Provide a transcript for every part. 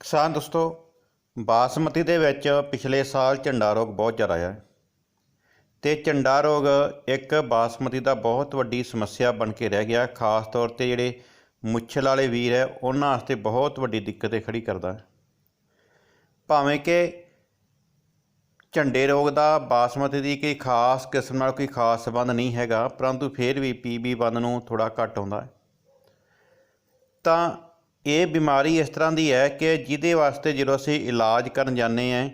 ਕਿਸਾਨ ਦੋਸਤੋ, ਬਾਸਮਤੀ ਦੇ ਵਿੱਚ ਪਿਛਲੇ ਸਾਲ ਝੰਡਾ ਰੋਗ ਬਹੁਤ ਜ਼ਿਆਦਾ ਆਇਆ ਤੇ ਝੰਡਾ ਰੋਗ ਇੱਕ ਬਾਸਮਤੀ ਦਾ ਬਹੁਤ ਵੱਡੀ ਸਮੱਸਿਆ ਬਣ ਕੇ ਰਹਿ ਗਿਆ। ਖਾਸ ਤੌਰ ਤੇ ਜਿਹੜੇ ਮੁੱਛਲ ਵਾਲੇ ਵੀਰ ਹੈ, ਉਹਨਾਂ ਵਾਸਤੇ ਬਹੁਤ ਵੱਡੀ ਦਿੱਕਤ ਇਹ ਖੜੀ ਕਰਦਾ ਹੈ। ਭਾਵੇਂ ਕਿ ਝੰਡੇ ਰੋਗ ਦਾ ਬਾਸਮਤੀ ਦੀ ਕੋਈ ਖਾਸ ਕਿਸਮ ਨਾਲ ਕੋਈ ਖਾਸ ਸੰਬੰਧ ਨਹੀਂ ਹੈਗਾ, ਪਰੰਤੂ ਫਿਰ ਵੀ ਪੀਬੀ ਬੰਦ ਨੂੰ ਥੋੜਾ ਘੱਟ ਆਉਂਦਾ ਹੈ। ਤਾਂ ਇਹ ਬਿਮਾਰੀ ਇਸ ਤਰ੍ਹਾਂ ਦੀ ਹੈ ਕਿ ਜਿਹਦੇ ਵਾਸਤੇ ਜਦੋਂ ਅਸੀਂ ਇਲਾਜ ਕਰਨ ਜਾਂਦੇ ਹਾਂ,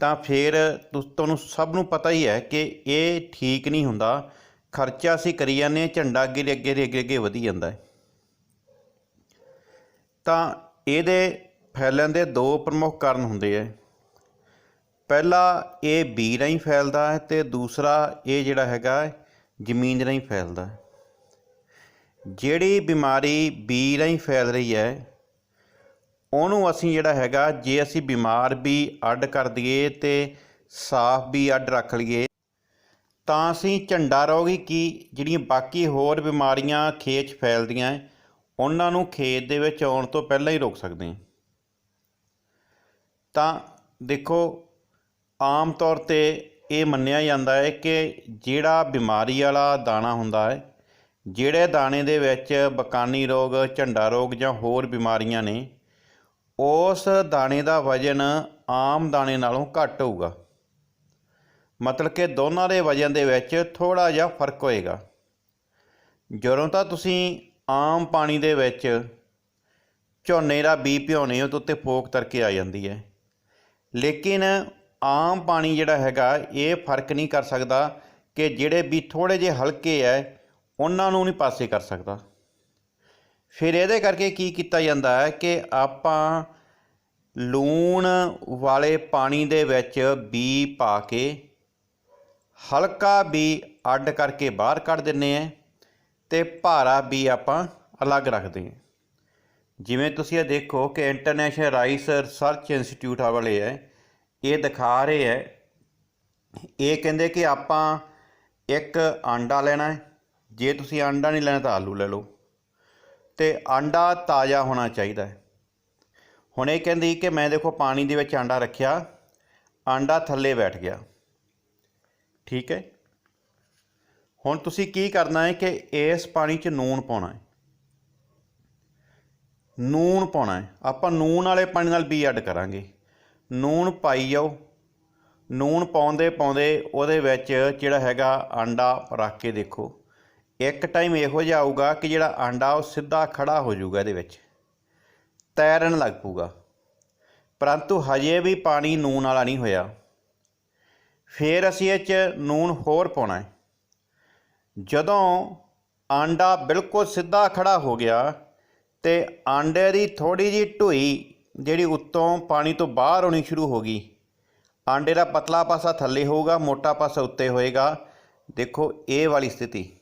ਤਾਂ ਫਿਰ ਤੁਹਾਨੂੰ ਸਭ ਨੂੰ ਪਤਾ ਹੀ ਹੈ ਕਿ ਇਹ ਠੀਕ ਨਹੀਂ ਹੁੰਦਾ। ਖਰਚਾ ਅਸੀਂ ਕਰੀ ਜਾਂਦੇ ਹਾਂ, ਝੰਡਾ ਅੱਗੇ ਦੇ ਅੱਗੇ ਦੇ ਅੱਗੇ ਅੱਗੇ ਵਧੀ ਜਾਂਦਾ ਹੈ। ਤਾਂ ਇਹਦੇ ਫੈਲਣ ਦੇ ਦੋ ਪ੍ਰਮੁੱਖ ਕਾਰਨ ਹੁੰਦੇ ਹੈ। ਪਹਿਲਾ, ਇਹ ਬੀ ਰਾਹੀਂ ਫੈਲਦਾ ਹੈ ਤੇ ਦੂਸਰਾ, ਇਹ ਜਿਹੜਾ ਹੈਗਾ ਜ਼ਮੀਨ ਰਾਹੀਂ ਫੈਲਦਾ ਹੈ। ਜਿਹੜੀ ਬਿਮਾਰੀ ਬੀ ਰਾਹੀਂ ਫੈਲ ਰਹੀ ਹੈ ਉਹਨੂੰ ਅਸੀਂ ਜਿਹੜਾ ਹੈਗਾ ਜੇ ਅਸੀਂ ਬਿਮਾਰ ਵੀ ਅੱਡ ਕਰ ਦਈਏ ਤੇ ਸਾਫ਼ ਵੀ ਅੱਡ ਰੱਖ ਲਈਏ ਤਾਂ ਅਸੀਂ ਝੰਡਾ ਰਹੋਗੇ ਕਿ ਜਿਹੜੀਆਂ ਬਾਕੀ ਹੋਰ ਬਿਮਾਰੀਆਂ ਖੇਤ 'ਚ ਫੈਲਦੀਆਂ ਹੈ, ਉਹਨਾਂ ਨੂੰ ਖੇਤ ਦੇ ਵਿੱਚ ਆਉਣ ਤੋਂ ਪਹਿਲਾਂ ਹੀ ਰੋਕ ਸਕਦੇ ਹਾਂ। ਤਾਂ ਦੇਖੋ ਆਮ ਤੌਰ ਤੇ ਇਹ ਮੰਨਿਆ ਜਾਂਦਾ ਹੈ ਕਿ ਜਿਹੜਾ ਬਿਮਾਰੀ ਵਾਲਾ ਦਾਣਾ ਹੁੰਦਾ ਹੈ ਜਿਹੜੇ ਦਾਣੇ ਦੇ ਵਿੱਚ ਬਕਾਨੀ ਰੋਗ, ਝੰਡਾ ਰੋਗ ਜਾਂ ਹੋਰ ਬਿਮਾਰੀਆਂ ਨੇ, ਉਸ ਦਾਣੇ ਦਾ ਵਜਨ ਆਮ ਦਾਣੇ ਨਾਲੋਂ ਘੱਟ ਹੋਊਗਾ। ਮਤਲਬ ਕਿ ਦੋਨਾਂ ਦੇ ਵਜਨ ਦੇ ਵਿੱਚ ਥੋੜਾ ਜਿਹਾ ਫ਼ਰਕ ਹੋਏਗਾ। ਜਦੋਂ ਤਾਂ ਤੁਸੀਂ ਆਮ ਪਾਣੀ ਦੇ ਵਿੱਚ ਝੋਨੇ ਦਾ ਬੀ ਭਿਉਣੇ ਹੋ ਤਾਂ ਉੱਤੇ ਫੋਕ ਤਰਕੇ ਆ ਜਾਂਦੀ ਹੈ। ਲੇਕਿਨ ਆਮ ਪਾਣੀ ਜਿਹੜਾ ਹੈਗਾ, ਇਹ ਫ਼ਰਕ ਨਹੀਂ ਕਰ ਸਕਦਾ ਕਿ ਜਿਹੜੇ ਵੀ ਥੋੜੇ ਜਿਹੇ ਹਲਕੇ ਹੈ ਉਹਨਾਂ ਨੂੰ ਨਹੀਂ ਪਾਸੇ ਕਰ ਸਕਦਾ। ਫਿਰ ਇਹਦੇ ਕਰਕੇ ਕੀ ਕੀਤਾ ਜਾਂਦਾ ਹੈ ਕਿ ਆਪਾਂ ਲੂਣ ਵਾਲੇ ਪਾਣੀ ਦੇ ਵਿੱਚ ਬੀ ਪਾ ਕੇ ਹਲਕਾ ਬੀ ਅੱਡ ਕਰਕੇ ਬਾਹਰ ਕੱਢ ਦਿੰਨੇ ਆ ਤੇ ਭਾਰਾ ਬੀ ਆਪਾਂ ਅਲੱਗ ਰੱਖਦੇ ਹਾਂ। ਜਿਵੇਂ ਤੁਸੀਂ ਇਹ ਦੇਖੋ ਕਿ ਇੰਟਰਨੈਸ਼ਨਲ ਰਾਈਸ ਰਿਸਰਚ ਇੰਸਟੀਚਿਊਟ ਆ ਵਾਲੇ ਹੈ, ਇਹ ਦਿਖਾ ਰਹੇ ਹੈ। ਇਹ ਕਹਿੰਦੇ ਕਿ ਆਪਾਂ ਇੱਕ ਆਂਡਾ ਲੈਣਾ ਹੈ ਜੇ ਤੁਸੀਂ ਆਂਡਾ ਨਹੀਂ ਲੈਣਾ ਤਾਂ ਆਲੂ ਲੈ ਲਓ। ਤੇ ਆਂਡਾ ਤਾਜ਼ਾ ਹੋਣਾ ਚਾਹੀਦਾ ਹੈ। ਹੁਣ ਇਹ ਕਹਿੰਦੀ ਕਿ ਮੈਂ ਦੇਖੋ ਪਾਣੀ ਦੇ ਵਿੱਚ ਆਂਡਾ ਰੱਖਿਆ, ਆਂਡਾ ਥੱਲੇ ਬੈਠ ਗਿਆ। ਠੀਕ ਹੈ? ਹੁਣ ਤੁਸੀਂ ਕੀ ਕਰਨਾ ਹੈ ਕਿ ਇਸ ਪਾਣੀ 'ਚ ਨੂਣ ਪਾਉਣਾ ਹੈ। ਨੂਣ ਪਾਉਣਾ ਹੈ। ਆਪਾਂ ਨੂਣ ਵਾਲੇ ਪਾਣੀ ਨਾਲ ਵੀ ਐਡ ਕਰਾਂਗੇ। ਨੂਣ ਪਾਈ ਜਾਓ। ਨੂਣ ਪਾਉਂਦੇ ਪਾਉਂਦੇ ਉਹਦੇ ਵਿੱਚ ਜਿਹੜਾ ਹੈਗਾ ਆਂਡਾ ਰੱਖ ਕੇ ਦੇਖੋ। ਇੱਕ ਟਾਈਮ ਇਹੋ ਜਿਹਾ ਆਊਗਾ ਕਿ ਜਿਹੜਾ ਆਂਡਾ ਉਹ ਸਿੱਧਾ ਖੜਾ ਹੋ ਜਾਊਗਾ ਇਹਦੇ ਵਿੱਚ, ਤੈਰਨ ਲੱਗ ਪਊਗਾ। ਪਰੰਤੂ ਹਜੇ ਵੀ ਪਾਣੀ ਨੂਣ ਵਾਲਾ ਨਹੀਂ ਹੋਇਆ। ਫਿਰ ਅਸੀਂ ਇਹ 'ਚ ਨੂਣ ਹੋਰ ਪਾਉਣਾ ਹੈ। ਜਦੋਂ ਆਂਡਾ ਬਿਲਕੁਲ ਸਿੱਧਾ ਖੜਾ ਹੋ ਗਿਆ ਤੇ ਆਂਡੇ ਦੀ ਥੋੜੀ ਜਿਹੀ ਢੋਈ ਜਿਹੜੀ ਉੱਤੋਂ ਪਾਣੀ ਤੋਂ ਬਾਹਰ ਆਉਣੀ ਸ਼ੁਰੂ ਹੋ ਗਈ, ਆਂਡੇ ਦਾ ਪਤਲਾ ਪਾਸਾ ਥੱਲੇ ਹੋਊਗਾ, ਮੋਟਾ ਪਾਸਾ ਉੱਤੇ ਹੋਏਗਾ। ਦੇਖੋ ਇਹ ਵਾਲੀ ਸਥਿਤੀ।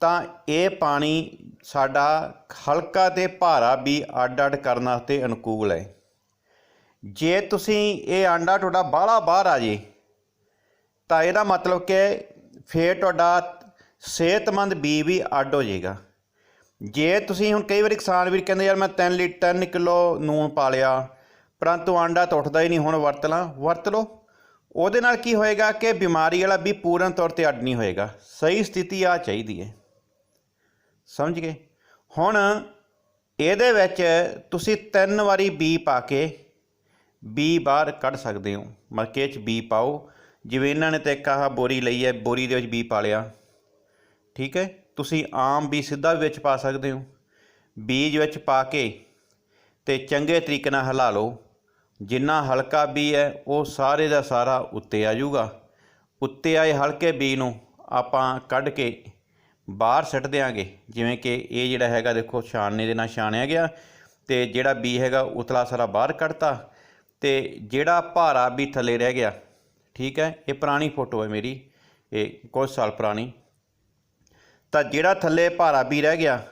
ਤਾਂ ਇਹ ਪਾਣੀ ਸਾਡਾ ਹਲਕਾ ਤੇ ਭਾਰਾ ਵੀ ਅੱਡ ਅੱਡ ਕਰਨ ਵਾਸਤੇ ਅਨੁਕੂਲ ਹੈ। ਜੇ ਤੁਸੀਂ ਇਹ ਆਂਡਾ ਤੁਹਾਡਾ ਬਾਹਲਾ ਬਾਹਰ ਆ ਜੇ, ਤਾਂ ਇਹਦਾ ਮਤਲਬ ਕਿ ਫੇਰ ਤੁਹਾਡਾ ਸਿਹਤਮੰਦ ਬੀ ਵੀ ਅੱਡ ਹੋ ਜਾਏਗਾ। ਜੇ ਤੁਸੀਂ ਹੁਣ ਕਈ ਵਾਰੀ ਕਿਸਾਨ ਵੀਰ ਕਹਿੰਦੇ, ਯਾਰ ਮੈਂ 3 ਲੀਟਰ 3 ਕਿਲੋ ਨੂਣ ਪਾ ਲਿਆ, ਪਰੰਤੂ ਆਂਡਾ ਤਾਂ ਉੱਠਦਾ ਹੀ ਨਹੀਂ, ਹੁਣ ਵਰਤ ਲਾਂ। ਵਰਤ ਲਓ। ਉਹਦੇ ਨਾਲ ਕੀ ਹੋਏਗਾ ਕਿ ਬਿਮਾਰੀ ਵਾਲਾ ਵੀ ਪੂਰਨ ਤੌਰ ਤੇ ਅੱਡ ਨਹੀਂ ਹੋਏਗਾ। ਸਹੀ ਸਥਿਤੀ ਆ ਚਾਹੀਦੀ ਹੈ। ਸਮਝ ਗਏ? ਹੁਣ ਇਹਦੇ ਵਿੱਚ ਤੁਸੀਂ ਤਿੰਨ ਵਾਰੀ ਬੀ ਪਾ ਕੇ ਬੀ ਬਾਹਰ ਕੱਢ ਸਕਦੇ ਹੋ। ਮਲਕੇ 'ਚ ਬੀ ਪਾਓ। ਜਿਵੇਂ ਇਹਨਾਂ ਨੇ ਤੇ ਇੱਕ ਆਹ ਬੋਰੀ ਲਈ ਹੈ, ਬੋਰੀ ਦੇ ਵਿੱਚ ਬੀ ਪਾ ਲਿਆ। ਠੀਕ ਹੈ? ਤੁਸੀਂ ਆਮ ਵੀ ਸਿੱਧਾ ਵਿੱਚ ਪਾ ਸਕਦੇ ਹੋ। ਬੀਜ ਵਿੱਚ ਪਾ ਕੇ ਤੇ ਚੰਗੇ ਤਰੀਕੇ ਨਾਲ ਹਿਲਾ ਲਓ। ਜਿੰਨਾ ਹਲਕਾ ਬੀ ਹੈ, ਉਹ ਸਾਰੇ ਦਾ ਸਾਰਾ ਉੱਤੇ ਆ ਜਾਊਗਾ। ਉੱਤੇ ਆਏ ਹਲਕੇ ਬੀ ਨੂੰ ਆਪਾਂ ਕੱਢ ਕੇ ਬਾਹਰ ਸੱਟ ਦਿਆਂਗੇ। ਜਿਵੇਂ ਕਿ ਇਹ ਜਿਹੜਾ ਹੈਗਾ ਦੇਖੋ, ਛਾਣਨੇ ਦੇ ਨਾਲ ਛਾਣਿਆ ਗਿਆ ਤੇ ਜਿਹੜਾ ਬੀ ਹੈਗਾ ਉਤਲਾ ਸਾਰਾ ਬਾਹਰ ਕੱਢਤਾ ਤੇ ਜਿਹੜਾ ਭਾਰਾ ਵੀ ਥੱਲੇ ਰਹਿ ਗਿਆ, ਠੀਕ ਹੈ, ਇਹ ਪੁਰਾਣੀ ਫੋਟੋ ਹੈ ਮੇਰੀ, ਇਹ ਕੁਝ ਸਾਲ ਪੁਰਾਣੀ। ਤਾਂ ਜਿਹੜਾ ਥੱਲੇ ਭਾਰਾ ਵੀ ਰਹਿ ਗਿਆ,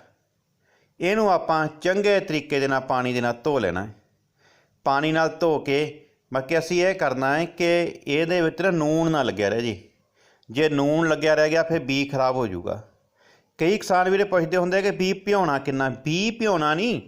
ਇਹਨੂੰ ਆਪਾਂ ਚੰਗੇ ਤਰੀਕੇ ਦੇ ਨਾਲ ਪਾਣੀ ਦੇ ਨਾਲ ਧੋ ਲੈਣਾ ਪਾਣੀ ਨਾਲ ਧੋ ਕੇ ਬਾਕੀ ਅਸੀਂ ਇਹ ਕਰਨਾ ਹੈ ਕਿ ਇਹਦੇ ਵਿੱਚ ਨਾ ਨੂਣ ਨਾ ਲੱਗਿਆ ਰਹੇ ਜੀ। ਜੇ ਨੂਣ ਲੱਗਿਆ ਰਹਿ ਗਿਆ, ਫਿਰ ਬੀ ਖਰਾਬ ਹੋ ਜਾਊਗਾ। ਕਈ ਕਿਸਾਨ ਵੀਰੇ ਪੁੱਛਦੇ ਹੁੰਦੇ ਕਿ ਬੀ ਭਿਉਣਾ ਕਿੰਨਾ? ਬੀ ਭਿਉਣਾ ਨਹੀਂ।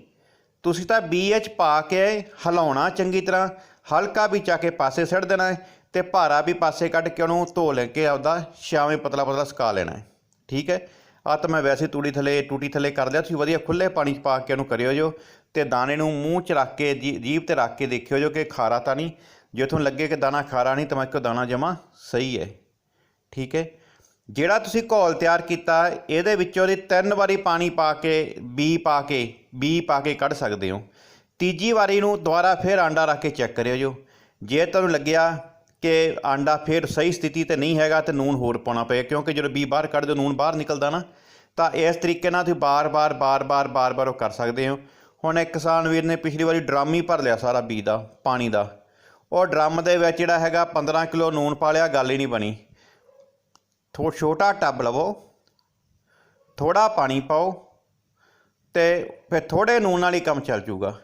ਤੁਸੀਂ ਤਾਂ BH ਪਾ ਕੇ ਹਿਲਾਉਣਾ ਚੰਗੀ ਤਰ੍ਹਾਂ। ਹਲਕਾ ਵੀ ਚਾ ਕੇ ਪਾਸੇ ਸਿੱਟ ਦੇਣਾ ਹੈ ਤੇ ਭਾਰਾ ਵੀ ਪਾਸੇ ਕੱਢ ਕੇ ਉਹਨੂੰ ਧੋ ਲੈ ਕੇ ਆਪਦਾ ਛਾਵੇਂ ਪਤਲਾ ਪਤਲਾ ਸੁਕਾ ਲੈਣਾ ਹੈ। ਠੀਕ ਹੈ? ਆ ਤਾਂ ਮੈਂ ਵੈਸੇ ਤੂੜੀ ਥੱਲੇ, ਟੂਟੀ ਥੱਲੇ ਕਰ ਲਿਆ। ਤੁਸੀਂ ਵਧੀਆ ਖੁੱਲੇ ਪਾਣੀ 'ਚ ਪਾ ਕੇ ਉਹਨੂੰ ਕਰਿਓ ਜੋ ਤੇ ਦਾਣੇ ਨੂੰ ਮੂੰਹ 'ਚ ਰੱਖ ਕੇ, ਜੀ- ਜੀਭ ਤੇ ਰੱਖ ਕੇ ਦੇਖਿਓ ਜੋ ਕਿ ਖਾਰਾ ਤਾਂ ਨਹੀਂ। ਜੇ ਤੁਹਾਨੂੰ ਲੱਗੇ ਕਿ ਦਾਣਾ ਖਾਰਾ ਨਹੀਂ ਤਾਂ ਮੈਂ ਕਿਹਾ ਦਾਣਾ ਜਮਾ ਸਹੀ ਹੈ। ਠੀਕ ਹੈ? ਜਿਹੜਾ ਤੁਸੀਂ ਘੋਲ ਤਿਆਰ ਕੀਤਾ, ਇਹਦੇ ਵਿੱਚੋਂ ਦੀ ਤਿੰਨ ਵਾਰੀ ਪਾਣੀ ਪਾ ਕੇ ਬੀ ਪਾ ਕੇ ਬੀ ਪਾ ਕੇ ਕੱਢ ਸਕਦੇ ਹੋ। ਤੀਜੀ ਵਾਰੀ ਨੂੰ ਦੁਬਾਰਾ ਫਿਰ ਆਂਡਾ ਰੱਖ ਕੇ ਚੈੱਕ ਕਰਿਓ ਜੋ। ਜੇ ਤੁਹਾਨੂੰ ਲੱਗਿਆ ਕਿ ਆਂਡਾ ਫਿਰ ਸਹੀ ਸਥਿਤੀ ਤੇ ਨਹੀਂ ਹੈਗਾ ਤੇ ਨੂਨ ਹੋਰ ਪਾਉਣਾ ਪਏਗਾ ਕਿਉਂਕਿ ਜਦੋਂ ਬੀ ਬਾਹਰ ਕੱਢ ਦਿਓ ਨੂਨ ਬਾਹਰ ਨਿਕਲਦਾ ਨਾ, ਤਾਂ ਇਸ ਤਰੀਕੇ ਨਾਲ ਤੁਸੀਂ ਬਾਰ-ਬਾਰ ਬਾਰ-ਬਾਰ ਬਾਰ-ਬਾਰ ਉਹ ਕਰ ਸਕਦੇ ਹੋ। ਹੁਣ ਇੱਕ ਕਿਸਾਨ ਵੀਰ ਨੇ ਪਿਛਲੀ ਵਾਰੀ ਡਰਮ ਹੀ ਭਰ ਲਿਆ ਸਾਰਾ ਬੀ ਦਾ, ਪਾਣੀ ਦਾ। ਉਹ ਡਰਮ ਦੇ ਵਿੱਚ ਜਿਹੜਾ ਹੈਗਾ 15 ਕਿਲੋ ਨੂਨ ਪਾ ਲਿਆ, ਗੱਲ ਹੀ ਨਹੀਂ ਬਣੀ। ਥੋ, ਛੋਟਾ ਟੱਬ ਲਵੋ ਥੋੜਾ ਪਾਣੀ ਪਾਓ ਤੇ ਫਿਰ ਥੋੜੇ ਨੂਨ ਨਾਲ ਹੀ ਕੰਮ ਚੱਲ ਜੂਗਾ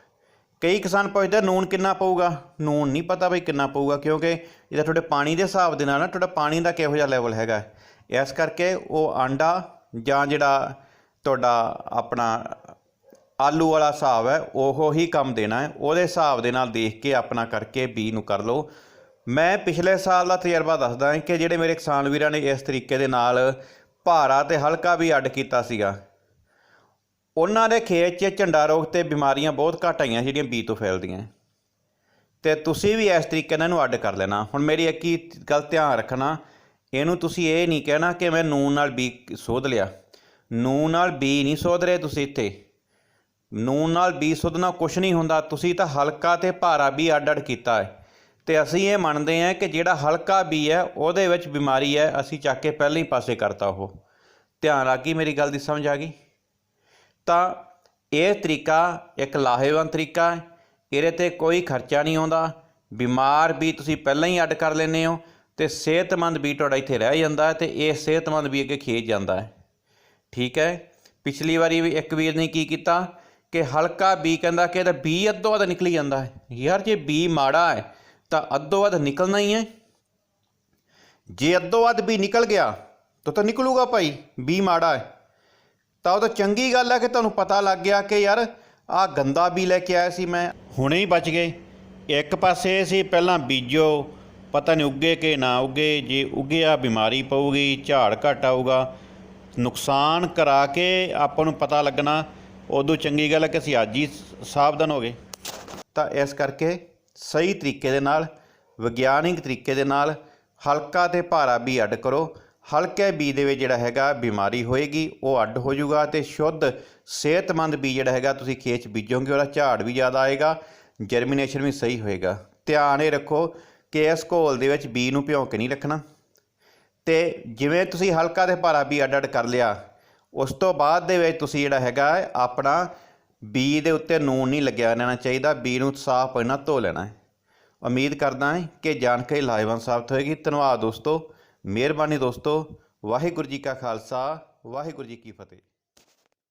ਕਈ ਕਿਸਾਨ ਪੁੱਛਦੇ ਨੂਨ ਕਿੰਨਾ ਪਊਗਾ? ਨੂਨ ਨਹੀਂ ਪਤਾ ਬਈ ਕਿੰਨਾ ਪਊਗਾ, ਕਿਉਂਕਿ ਇਹਦਾ ਤੁਹਾਡੇ ਪਾਣੀ ਦੇ ਹਿਸਾਬ ਦੇ ਨਾਲ ਨਾ ਤੁਹਾਡਾ ਪਾਣੀ ਦਾ ਕਿਹੋ ਜਿਹਾ ਲੈਵਲ ਹੈਗਾ। ਇਸ ਕਰਕੇ ਉਹ ਆਂਡਾ ਜਾਂ ਜਿਹੜਾ ਤੁਹਾਡਾ ਆਪਣਾ ਆਲੂ ਵਾਲਾ ਹਿਸਾਬ ਹੈ, ਉਹੋ ਹੀ ਕੰਮ ਦੇਣਾ ਹੈ। ਉਹਦੇ ਹਿਸਾਬ ਦੇ ਨਾਲ ਦੇਖ ਕੇ ਆਪਣਾ ਕਰਕੇ ਬੀ ਨੂੰ ਕਰ ਲਓ। ਮੈਂ ਪਿਛਲੇ ਸਾਲ ਦਾ ਤਜਰਬਾ ਦੱਸਦਾ ਹਾਂ ਕਿ ਜਿਹੜੇ ਮੇਰੇ ਕਿਸਾਨ ਵੀਰਾਂ ਨੇ ਇਸ ਤਰੀਕੇ ਦੇ ਨਾਲ ਭਾਰਾ ਤੇ ਹਲਕਾ ਵੀ ਅੱਡ ਕੀਤਾ ਸੀਗਾ। ਉਹਨਾਂ ਦੇ ਖੇਤ 'ਚ ਝੰਡਾ ਰੋਗ ਤੇ ਬਿਮਾਰੀਆਂ ਬਹੁਤ ਘੱਟ ਆਈਆਂ ਜਿਹੜੀਆਂ ਬੀ ਤੋਂ ਫੈਲਦੀਆਂ। ਤੇ ਤੁਸੀਂ ਵੀ ਇਸ ਤਰੀਕੇ ਨਾਲ ਇਹਨੂੰ ਅੱਡ ਕਰ ਲੈਣਾ। ਹੁਣ ਮੇਰੀ ਇੱਕ ਹੀ ਗੱਲ ਧਿਆਨ ਰੱਖਣਾ, ਇਹਨੂੰ ਤੁਸੀਂ ਇਹ ਨਹੀਂ ਕਹਿਣਾ ਕਿ ਮੈਂ ਨੂਨ ਨਾਲ ਬੀ ਸੋਧ ਲਿਆ। ਨੂਨ ਨਾਲ ਬੀ ਨਹੀਂ ਸੋਧ ਰਹੇ ਤੁਸੀਂ ਇੱਥੇ। ਨੂਨ ਨਾਲ ਬੀ ਸੋਧਣਾ ਕੁਛ ਨਹੀਂ ਹੁੰਦਾ, ਤੁਸੀਂ ਤਾਂ ਹਲਕਾ ਤੇ ਭਾਰਾ ਵੀ ਅੱਡ ਅੱਡ ਕੀਤਾ ਹੈ। ਤੇ ਅਸੀਂ ਇਹ ਮੰਨਦੇ ਹਾਂ ਕਿ ਜਿਹੜਾ ਹਲਕਾ ਬੀ ਹੈ, ਉਹਦੇ ਵਿੱਚ ਬਿਮਾਰੀ ਹੈ, ਅਸੀਂ ਚੱਕ ਕੇ ਪਹਿਲਾਂ ਹੀ ਪਾਸੇ ਕਰਤਾ ਉਹ। ਧਿਆਨ ਰੱਖੀ ਮੇਰੀ ਗੱਲ ਦੀ, ਸਮਝ ਆ ਗਈ? ਤਾਂ ਇਹ ਤਰੀਕਾ ਇੱਕ ਲਾਹੇਵੰਦ ਤਰੀਕਾ ਹੈ, ਇਹਦੇ ਤੇ ਕੋਈ ਖਰਚਾ ਨਹੀਂ ਆਉਂਦਾ। ਬਿਮਾਰ ਵੀ ਤੁਸੀਂ ਪਹਿਲਾਂ ਹੀ ਅੱਡ ਕਰ ਲੈਂਦੇ ਹੋ ਤੇ ਸਿਹਤਮੰਦ ਵੀ ਤੁਹਾਡਾ ਇੱਥੇ ਰਹਿ ਜਾਂਦਾ ਹੈ ਤੇ ਇਹ ਸਿਹਤਮੰਦ ਵੀ ਅੱਗੇ ਖੇਤ ਜਾਂਦਾ ਹੈ। ਠੀਕ ਹੈ? ਪਿਛਲੀ ਵਾਰੀ ਵੀ ਇੱਕ ਵੀਰ ਨੇ ਕੀ ਕੀਤਾ ਕਿ ਹਲਕਾ ਬੀ ਕਹਿੰਦਾ ਕਿ ਇਹਦਾ ਬੀ ਅੱਧੋ ਅੱਧ ਨਿਕਲੀ ਜਾਂਦਾ ਹੈ। ਯਾਰ ਜੇ ਬੀ ਮਾੜਾ ਹੈ ਤਾਂ ਅੱਧੋ ਅੱਧ ਨਿਕਲਣਾ ਹੀ ਹੈ। ਜੇ ਅੱਧੋ ਅੱਧ ਵੀ ਨਿਕਲ ਗਿਆ ਤਾਂ ਤਾਂ ਨਿਕਲੂਗਾ ਭਾਈ ਬੀ ਮਾੜਾ ਹੈ। ਤਾਂ ਉਹ ਤਾਂ ਚੰਗੀ ਗੱਲ ਹੈ ਕਿ ਤੁਹਾਨੂੰ ਪਤਾ ਲੱਗ ਗਿਆ ਕਿ ਯਾਰ ਆ ਗੰਦਾ ਬੀ ਲੈ ਕੇ ਆਇਆ ਸੀ ਮੈਂ। ਹੁਣੇ ਹੀ ਬਚ ਗਏ। ਇੱਕ ਪਾਸੇ ਸੀ ਪਹਿਲਾਂ ਬੀਜੋ ਪਤਾ ਨਹੀਂ ਉੱਗੇ ਕਿ ਨਾ ਉੱਗੇ ਜੇ ਉੱਗਿਆ ਬਿਮਾਰੀ ਪਊਗੀ ਝਾੜ ਘਟ ਆਊਗਾ। ਨੁਕਸਾਨ ਕਰਾ ਕੇ ਆਪਾਂ ਨੂੰ ਪਤਾ ਲੱਗਣਾ। ਉਦੋਂ ਚੰਗੀ ਗੱਲ ਹੈ ਕਿ ਅਸੀਂ ਅੱਜ ਹੀ ਸਾਵਧਾਨ ਹੋ ਗਏ। ਤਾਂ ਇਸ ਕਰਕੇ ਸਹੀ ਤਰੀਕੇ ਦੇ ਨਾਲ, ਵਿਗਿਆਨਿਕ ਤਰੀਕੇ ਦੇ ਨਾਲ ਹਲਕਾ ਤੇ ਭਾਰਾ ਬੀ ਅੱਡ ਕਰੋ। ਹਲਕੇ ਬੀ ਦੇ ਵਿੱਚ ਜਿਹੜਾ ਹੈਗਾ ਬਿਮਾਰੀ ਹੋਏਗੀ, ਉਹ ਅੱਡ ਹੋ ਜਾਊਗਾ ਤੇ ਸ਼ੁੱਧ ਸਿਹਤਮੰਦ ਬੀ ਜਿਹੜਾ ਹੈਗਾ ਤੁਸੀਂ ਖੇਤ 'ਚ ਬੀਜੋਗੇ, ਉਹਦਾ ਝਾੜ ਵੀ ਜ਼ਿਆਦਾ ਆਏਗਾ ਜਰਮੀਨੇਸ਼ਨ ਵੀ ਸਹੀ ਹੋਏਗਾ। ਧਿਆਨ ਇਹ ਰੱਖੋ ਕਿ ਇਸ ਘੋਲ ਦੇ ਵਿੱਚ ਬੀ ਨੂੰ ਭਿਉਂ ਕੇ ਨਹੀਂ ਰੱਖਣਾ। ਤੇ ਜਿਵੇਂ ਤੁਸੀਂ ਹਲਕਾ ਤੇ ਭਾਰਾ ਬੀ ਅੱਡ ਅੱਡ ਕਰ ਲਿਆ, ਉਸ ਤੋਂ ਬਾਅਦ ਦੇ ਵਿੱਚ ਤੁਸੀਂ ਜਿਹੜਾ ਹੈਗਾ ਆਪਣਾ ਬੀ ਦੇ ਉੱਤੇ ਨੂਨ ਨਹੀਂ ਲੱਗਿਆ ਰਹਿਣਾ ਚਾਹੀਦਾ, ਬੀ ਨੂੰ ਸਾਫ਼ ਪਾਣੀ ਧੋ ਲੈਣਾ ਹੈ। ਉਮੀਦ ਕਰਦਾ ਹਾਂ ਕਿ ਜਾਣਕਾਰੀ ਲਾਹੇਵੰਦ ਸਾਬਤ ਹੋਏਗੀ। ਧੰਨਵਾਦ ਦੋਸਤੋ, ਮਿਹਰਬਾਨੀ ਦੋਸਤੋ, ਵਾਹਿਗੁਰੂ ਜੀ ਕਾ ਖਾਲਸਾ, ਵਾਹਿਗੁਰੂ ਜੀ ਕੀ ਫਤਿਹ।